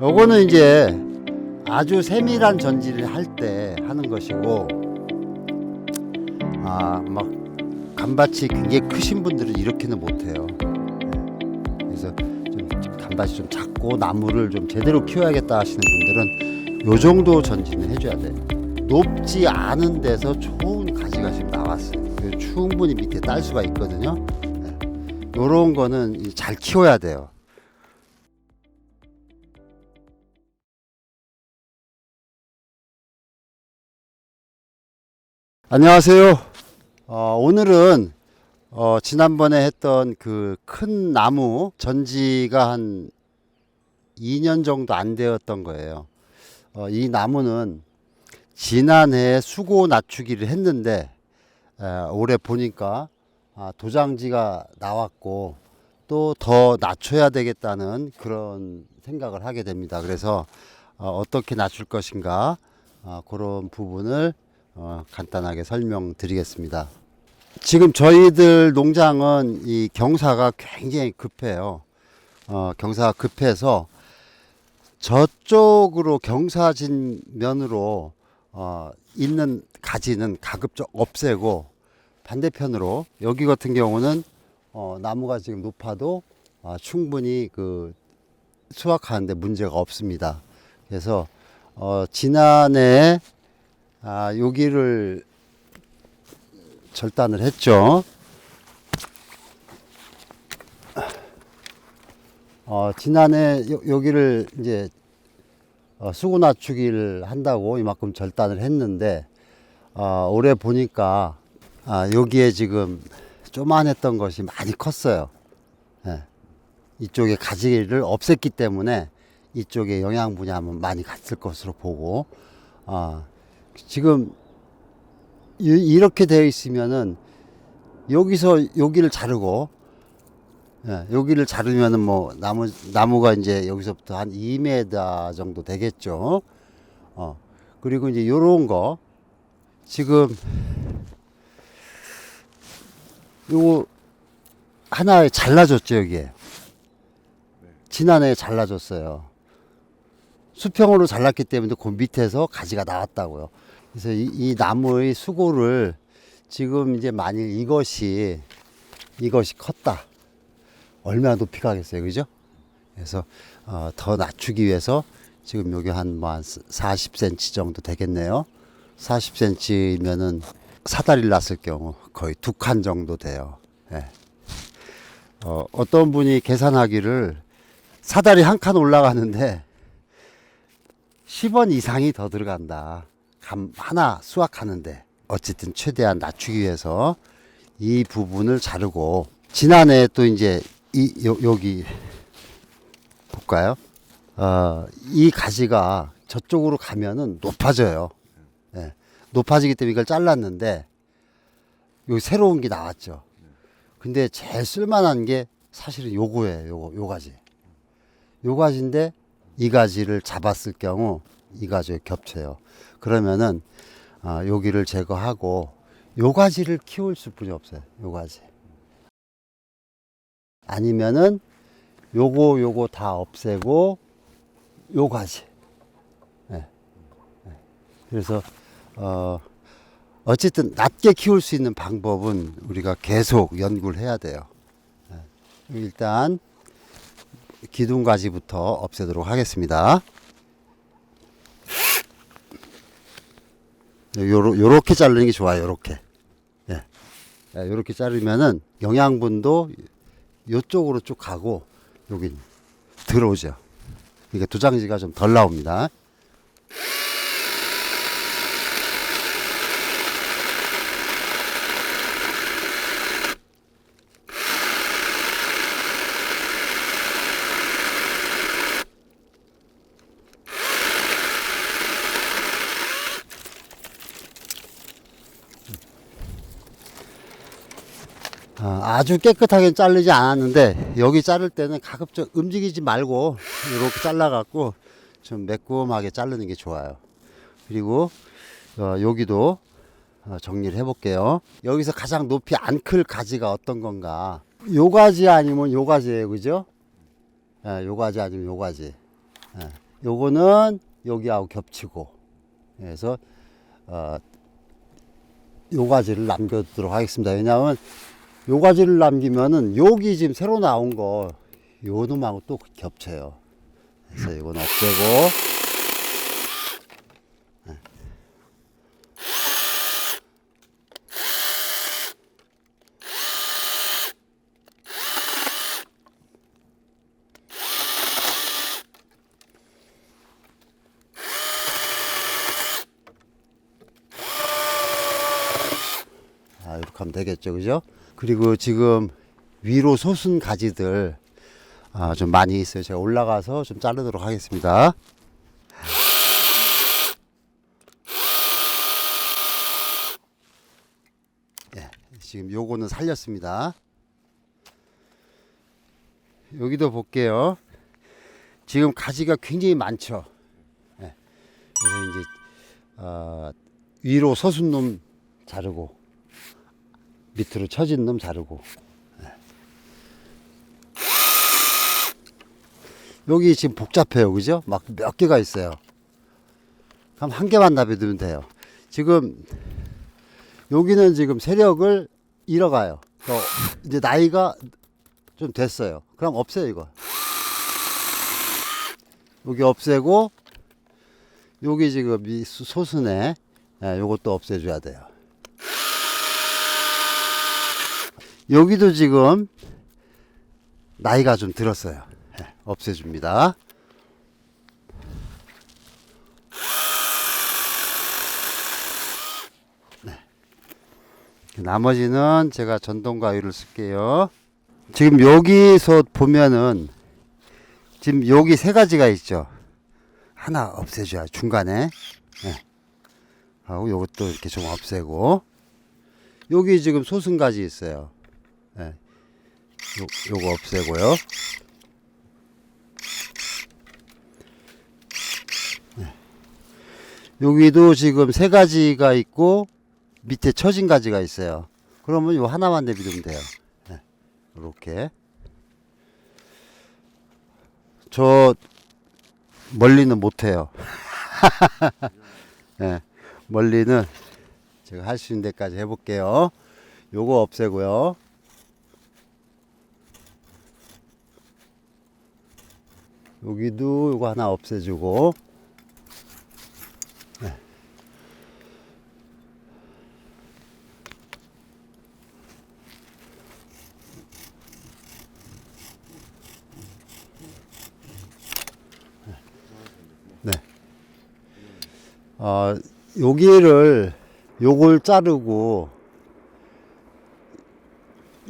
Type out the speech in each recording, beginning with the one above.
요거는 이제 아주 세밀한 전지를 할 때 하는 것이고 아 막 간밭이 굉장히 크신 분들은 이렇게는 못해요. 네. 그래서 좀 간밭이 좀 작고 나무를 좀 제대로 키워야겠다 하시는 분들은 요 정도 전지는 해줘야 돼. 높지 않은 데서 좋은 가지가 지금 나왔어요. 그래서 충분히 밑에 딸 수가 있거든요. 네. 요런 거는 이잘 키워야 돼요. 안녕하세요. 어, 오늘은 어, 지난번에 했던 그 큰 나무 전지가 한 2년 정도 안 되었던 거예요. 어, 이 나무는 지난해 수고 낮추기를 했는데 에, 올해 보니까 아, 도장지가 나왔고 또 더 낮춰야 되겠다는 그런 생각을 하게 됩니다. 그래서 어, 어떻게 낮출 것인가 어, 그런 부분을 어, 간단하게 설명드리겠습니다. 지금 저희들 농장은 이 경사가 굉장히 급해요. 어, 경사가 급해서 저쪽으로 경사진 면으로 어, 있는 가지는 가급적 없애고 반대편으로 여기 같은 경우는 어, 나무가 지금 높아도 어, 충분히 그 수확하는데 문제가 없습니다. 그래서 어, 지난해 아, 여기를 절단을 했죠. 어, 지난해 여, 여기를 이제 어, 수고 낮추기를 한다고 이만큼 절단을 했는데 어, 올해 보니까 아, 여기에 지금 조만했던 것이 많이 컸어요. 예. 이쪽에 가지를 없앴기 때문에 이쪽에 영양 분야는 많이 갔을 것으로 보고 아, 지금 이- 이렇게 되어 있으면은 여기서 여기를 자르고 예, 여기를 자르면은 뭐 나무 나무가 이제 여기서부터 한 2m 정도 되겠죠. 어 그리고 이제 요런 거 지금 요거 하나에 잘라줬죠 여기에 지난해에 잘라줬어요. 수평으로 잘랐기 때문에 그 밑에서 가지가 나왔다고요. 그래서 이, 이 나무의 수고를 지금 이제 만일 이것이 이것이 컸다. 얼마나 높이 가겠어요, 그죠? 그래서 어, 더 낮추기 위해서 지금 여기 한 뭐 한 40cm 정도 되겠네요. 40cm면은 사다리를 놨을 경우 거의 두 칸 정도 돼요. 예. 어, 어떤 분이 계산하기를 사다리 한 칸 올라가는데 10원 이상이 더 들어간다. 감 하나 수확하는데 어쨌든 최대한 낮추기 위해서 이 부분을 자르고 지난해 또 이제 이 요, 여기 볼까요? 어, 이 가지가 저쪽으로 가면은 높아져요. 예. 높아지기 때문에 이걸 잘랐는데 여기 새로운 게 나왔죠. 근데 제일 쓸만한 게 사실은 요거예요. 요거 요 가지. 요 가지인데 이 가지를 잡았을 경우 이 가지에 겹쳐요. 그러면은 아, 여기를 제거하고 요 가지를 키울 수뿐이 없어요. 요 가지. 아니면은 요거 요거 다 없애고 요 가지. 예. 예. 그래서 어 어쨌든 낮게 키울 수 있는 방법은 우리가 계속 연구를 해야 돼요. 예. 일단 기둥 가지부터 없애도록 하겠습니다. 요러, 요렇게 자르는 게 좋아요. 요렇게. 예. 예, 요렇게 자르면은 영양분도 요쪽으로 쭉 가고 여기 들어오죠. 이게 도장지가 좀 덜 나옵니다. 아주 깨끗하게 자르지 않았는데 여기 자를 때는 가급적 움직이지 말고 이렇게 잘라갖고 좀 매콤하게 자르는 게 좋아요. 그리고 어, 여기도 어, 정리를 해볼게요. 여기서 가장 높이 안 클 가지가 어떤 건가? 요 가지 아니면 요 가지예요, 그죠? 예, 요 가지 아니면 요 가지. 예. 요거는 여기하고 겹치고 그래서 어, 요 가지를 남겨두도록 하겠습니다. 왜냐하면 요 가지를 남기면은 여기 지금 새로 나온 거 요 놈하고 또 겹쳐요. 그래서 이건 없애고 아, 이렇게 하면 되겠죠, 그죠? 그리고 지금 위로 솟은 가지들 아, 좀 많이 있어요. 제가 올라가서 좀 자르도록 하겠습니다. 예, 지금 요거는 살렸습니다. 여기도 볼게요. 지금 가지가 굉장히 많죠. 예, 그래서 이제 어, 위로 솟은 놈 자르고 밑으로 처진 놈 자르고. 예. 여기 지금 복잡해요. 그죠? 막 몇 개가 있어요. 그럼 한 개만 놔두면 돼요. 지금 여기는 지금 세력을 잃어가요. 또 이제 나이가 좀 됐어요. 그럼 없애요 이거. 여기 없애고 여기 지금 이 소- 소순에 예, 요것도 없애줘야 돼요 여기도 지금 나이가 좀 들었어요. 예, 없애줍니다. 네. 나머지는 제가 전동 가위를 쓸게요. 지금 여기서 보면은 지금 여기 세 가지가 있죠. 하나 없애줘야 중간에. 예. 하고 요것도 이렇게 좀 없애고 여기 지금 소순가지 있어요. 예. 요, 요거 없애고요. 네. 여기도 지금 세 가지가 있고 밑에 처진 가지가 있어요. 그러면 요 하나만 내비두면 돼요. 네. 이렇게. 저 멀리는 못해요. 네. 멀리는 제가 할 수 있는 데까지 해볼게요. 요거 없애고요. 여기도 이거 하나 없애주고 네. 네. 어, 여기를 요걸 자르고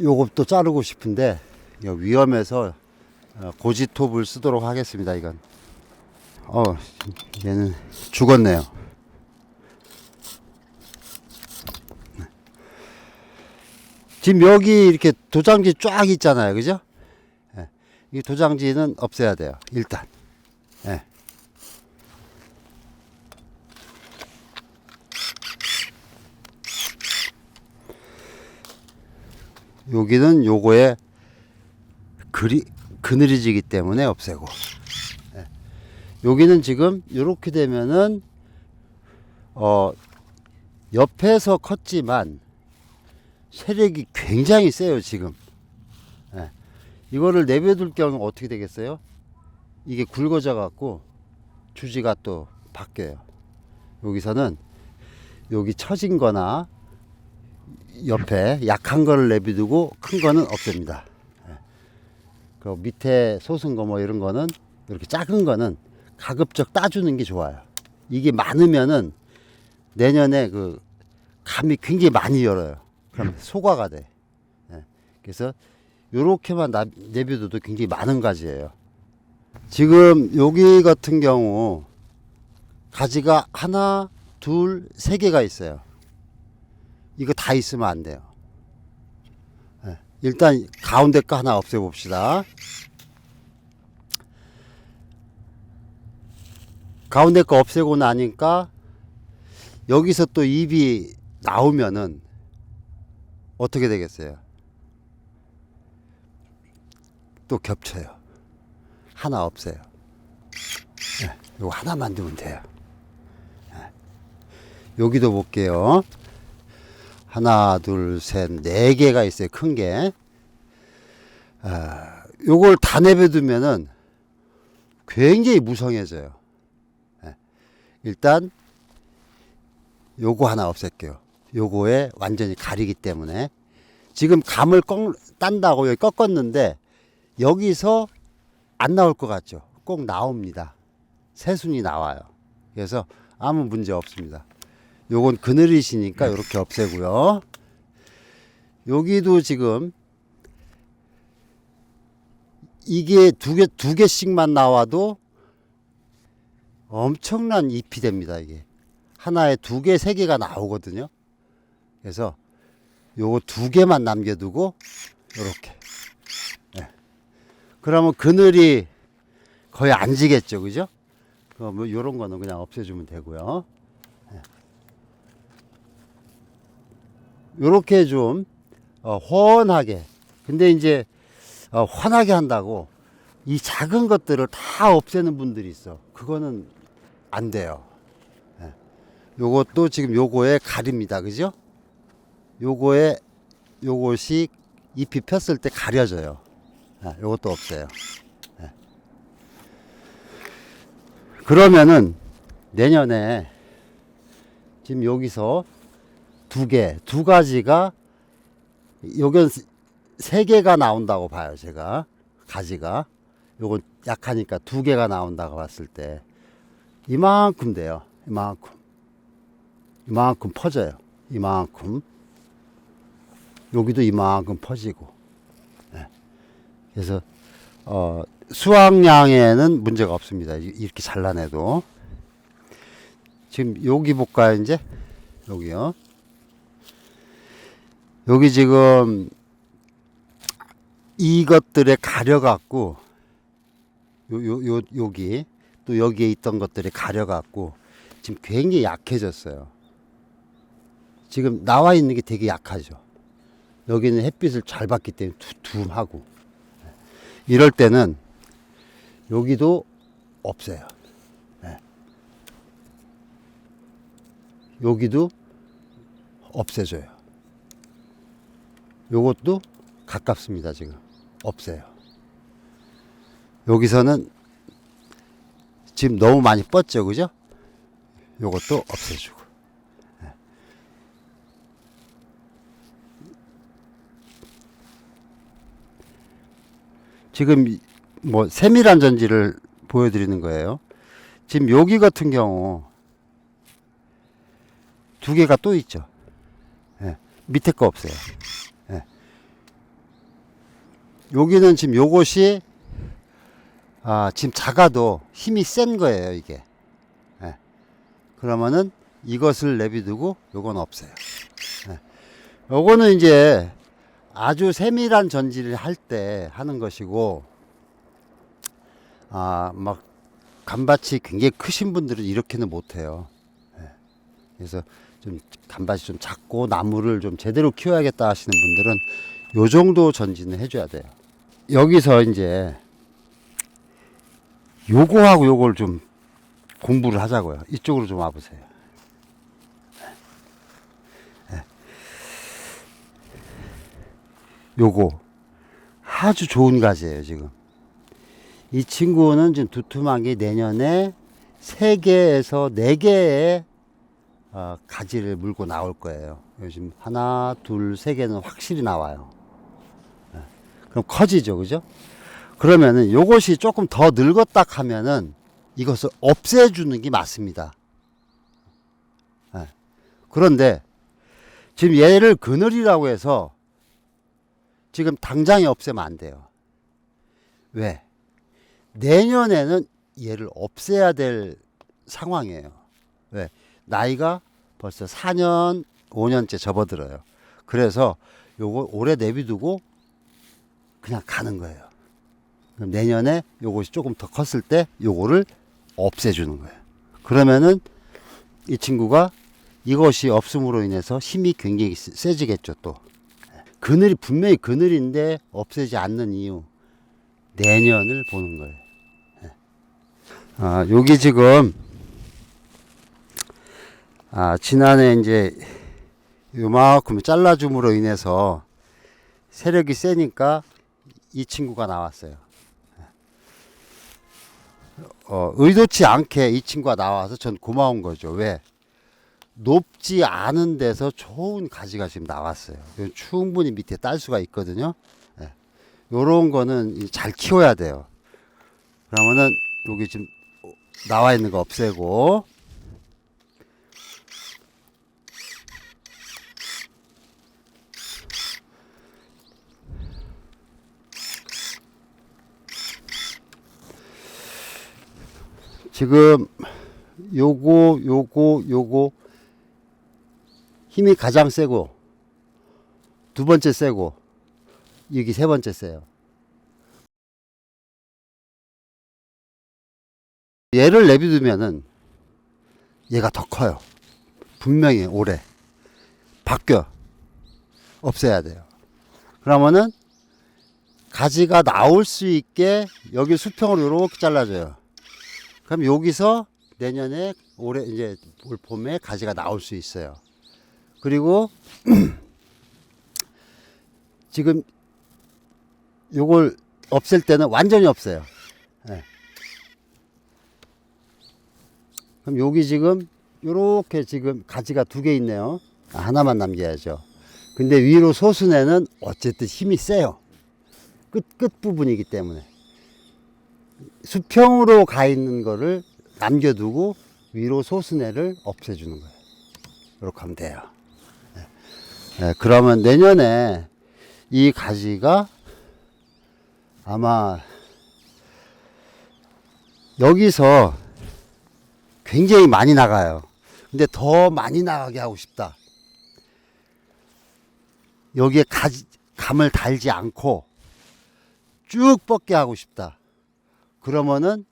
요것도 자르고 싶은데 위험해서 어, 고지톱을 쓰도록 하겠습니다. 이건. 어, 얘는 죽었네요. 지금 여기 이렇게 도장지 쫙 있잖아요. 그죠? 예. 이 도장지는 없애야 돼요. 일단. 예. 여기는 요거에 그리 그늘이 지기 때문에 없애고. 예. 여기는 지금 이렇게 되면은 어 옆에서 컸지만 세력이 굉장히 세요 지금. 예. 이거를 내버려둘 경우 어떻게 되겠어요? 이게 굵어져 갖고 주지가 또 바뀌어요. 여기서는 여기 처진 거나 옆에 약한 거를 내비두고 큰 거는 없앱니다 그 밑에 솟은 거 뭐 이런 거는 이렇게 작은 거는 가급적 따주는 게 좋아요. 이게 많으면은 내년에 그 감이 굉장히 많이 열어요. 그럼 소과가 돼. 예. 그래서 요렇게만 나- 내비둬도 굉장히 많은 가지예요. 지금 여기 같은 경우 가지가 하나, 둘, 세 개가 있어요. 이거 다 있으면 안 돼요. 예. 일단 가운데 거 하나 없애봅시다. 가운데 거 없애고 나니까 여기서 또 입이 나오면은 어떻게 되겠어요? 또 겹쳐요. 하나 없애요. 예, 요거 하나 만들면 돼요. 예. 여기도 볼게요. 하나, 둘, 셋, 네 개가 있어요. 큰 게. 아, 요걸 다 내버두면은 굉장히 무성해져요. 예. 일단 요거 하나 없앨게요. 요거에 완전히 가리기 때문에 지금 감을 꺾, 딴다고 여기 꺾었는데 여기서 안 나올 것 같죠? 꼭 나옵니다. 새순이 나와요. 그래서 아무 문제 없습니다. 요건 그늘이시니까 이렇게 없애고요. 여기도 지금 이게 두 개, 두 개씩만 나와도 엄청난 잎이 됩니다, 이게. 하나에 두 개, 세 개가 나오거든요. 그래서 요거 두 개만 남겨두고, 요렇게. 예. 그러면 그늘이 거의 안 지겠죠, 그죠? 그뭐 요런 거는 그냥 없애주면 되고요. 요렇게 좀, 어, 훤하게. 근데 이제, 어, 환하게 한다고 이 작은 것들을 다 없애는 분들이 있어. 그거는 안 돼요. 예. 요것도 지금 요거에 가립니다. 그죠? 요거에 요것이 잎이 폈을 때 가려져요. 예, 요것도 없어요. 예. 그러면은 내년에 지금 여기서 두 개, 두 가지가 요건 세 개가 나온다고 봐요, 제가. 가지가. 요건 약하니까 두 개가 나온다고 봤을 때 이만큼 돼요. 이만큼. 이만큼 퍼져요. 이만큼. 여기도 이만큼 퍼지고. 예. 그래서 어, 수확량에는 문제가 없습니다. 이- 이렇게 잘라내도. 지금 여기 볼까요, 이제? 여기요. 여기 지금 이것들에 가려갖고 요, 요, 요, 여기 또 여기에 있던 것들이 가려갖고 지금 굉장히 약해졌어요. 지금 나와 있는 게 되게 약하죠. 여기는 햇빛을 잘 받기 때문에 두툼하고 이럴 때는 여기도 없어요. 예. 여기도 없애줘요. 요것도 가깝습니다, 지금. 없어요. 여기서는 지금 너무 많이 뻗죠, 그죠? 요것도 없애주고. 예. 지금 이- 뭐 세밀한 전지를 보여드리는 거예요. 지금 여기 같은 경우 두 개가 또 있죠. 예. 밑에 거 없어요. 예. 여기는 지금 요것이 아, 지금 작아도 힘이 센 거예요, 이게. 예. 그러면은 이것을 내비두고 요건 없어요. 예. 요거는 이제 아주 세밀한 전지를 할 때 하는 것이고 아, 막 간밭이 굉장히 크신 분들은 이렇게는 못 해요. 예. 그래서 좀 간밭이 좀 작고 나무를 좀 제대로 키워야겠다 하시는 분들은 요 정도 전지는 해줘야 돼요. 여기서 이제 요거하고 요걸 좀 공부를 하자고요. 이쪽으로 좀 와보세요. 예. 요거 아주 좋은 가지예요 지금. 이 친구는 지금 두툼한 게 내년에 세 개에서 네 개의 어, 가지를 물고 나올 거예요. 요즘 하나, 둘, 세 개는 확실히 나와요. 예. 그럼 커지죠, 그죠? 그러면은 요것이 조금 더 늙었다 하면은 이것을 없애주는 게 맞습니다. 예. 그런데 지금 얘를 그늘이라고 해서 지금 당장에 없애면 안 돼요. 왜? 내년에는 얘를 없애야 될 상황이에요. 왜? 나이가 벌써 4년, 5년째 접어들어요. 그래서 요거 올해 내비두고 그냥 가는 거예요. 그럼 내년에 요것이 조금 더 컸을 때 요거를 없애주는 거예요. 그러면은 이 친구가 이것이 없음으로 인해서 힘이 굉장히 세- 세지겠죠 또. 그늘이 분명히 그늘인데 없애지 않는 이유 내년을 보는 거예요. 예. 아, 여기 지금 아, 지난해 이제 요만큼 잘라줌으로 인해서 세력이 세니까 이 친구가 나왔어요. 어, 의도치 않게 이 친구가 나와서 전 고마운 거죠. 왜? 높지 않은 데서 좋은 가지가 지금 나왔어요. 충분히 밑에 딸 수가 있거든요. 예. 요런 거는 이잘 키워야 돼요. 그러면은 여기 지금 나와 있는 거 없애고 지금 요거 요거 요거 힘이 가장 세고 두 번째 세고 여기 세 번째 세요. 얘를 내비두면은 얘가 더 커요. 분명히 올해 바뀌어 없애야 돼요. 그러면은 가지가 나올 수 있게 여기 수평으로 이렇게 잘라줘요. 그럼 여기서 내년에 올해 이제 올 봄에 가지가 나올 수 있어요. 그리고 지금 요걸 없앨 때는 완전히 없어요. 예. 그럼 여기 지금 요렇게 지금 가지가 두 개 있네요. 아, 하나만 남겨야죠. 근데 위로 소순에는 어쨌든 힘이 세요. 끝, 끝 부분이기 때문에. 수평으로 가 있는 거를 남겨두고 위로 소순애를 없애주는 거예요. 이렇게 하면 돼요. 예. 예, 그러면 내년에 이 가지가 아마 여기서 굉장히 많이 나가요. 근데 더 많이 나가게 하고 싶다. 여기에 가지, 감을 달지 않고 쭉 뻗게 하고 싶다. 그러면은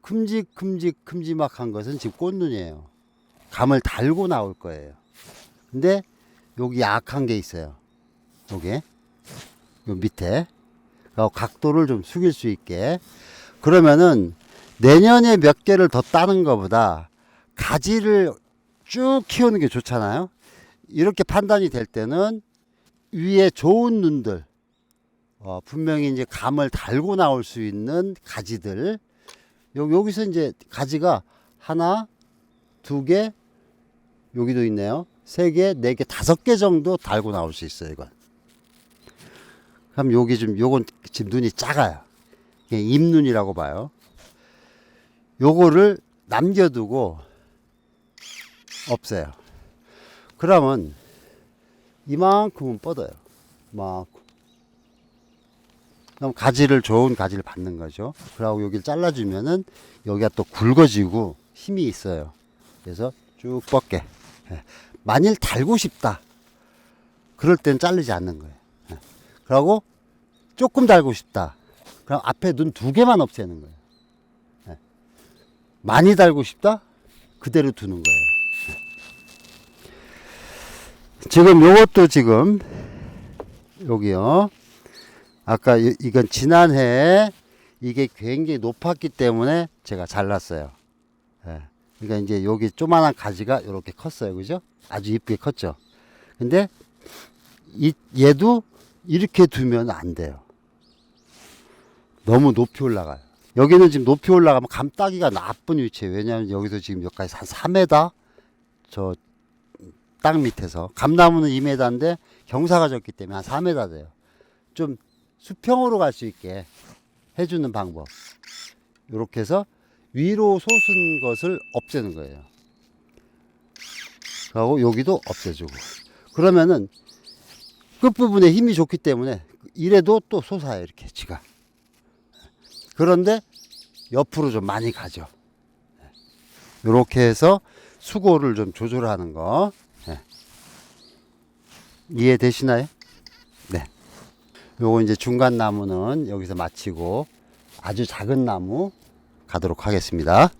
큼직큼직 큼지막한 것은 지금 꽃눈이에요. 감을 달고 나올 거예요. 근데 여기 약한 게 있어요. 요게 요 밑에 그 각도를 좀 숙일 수 있게 그러면은 내년에 몇 개를 더 따는 것보다 가지를 쭉 키우는 게 좋잖아요. 이렇게 판단이 될 때는 위에 좋은 눈들 어, 분명히 이제 감을 달고 나올 수 있는 가지들. 요, 여기서 이제 가지가 하나 두 개 여기도 있네요. 세 개 네 개 다섯 개 정도 달고 나올 수 있어요 이건. 그럼 여기 좀 요건 지금 눈이 작아요. 이게 입눈이라고 봐요. 요거를 남겨두고 없애요. 그러면 이만큼은 뻗어요. 이만큼 그럼 가지를 좋은 가지를 받는 거죠. 그리고 여기를 잘라주면은 여기가 또 굵어지고 힘이 있어요. 그래서 쭉 뻗게. 예. 만일 달고 싶다. 그럴 땐 자르지 않는 거예요. 예. 그리고 조금 달고 싶다. 그럼 앞에 눈 두 개만 없애는 거예요. 예. 많이 달고 싶다? 그대로 두는 거예요. 예. 지금 요것도 지금 여기요. 아까 이- 이건 지난해 이게 굉장히 높았기 때문에 제가 잘랐어요. 예. 그러니까 이제 여기 조만한 가지가 이렇게 컸어요. 그죠? 아주 이쁘게 컸죠. 근데 이 얘도 이렇게 두면 안 돼요. 너무 높이 올라가요. 여기는 지금 높이 올라가면 감 따기가 나쁜 위치예요. 왜냐하면 여기서 지금 여기까지 한 3m 저 땅 밑에서 감나무는 2m인데 경사가 졌기 때문에 한 4m 돼요. 좀 수평으로 갈 수 있게 해주는 방법. 이렇게 해서 위로 솟은 것을 없애는 거예요. 그리고 여기도 없애주고. 그러면은 끝부분에 힘이 좋기 때문에 이래도 또 솟아요. 이렇게 지가. 그런데 옆으로 좀 많이 가죠. 이렇게 해서 수고를 좀 조절하는 거. 예. 이해되시나요? 네. 요거 이제 중간 나무는 여기서 마치고 아주 작은 나무 가도록 하겠습니다.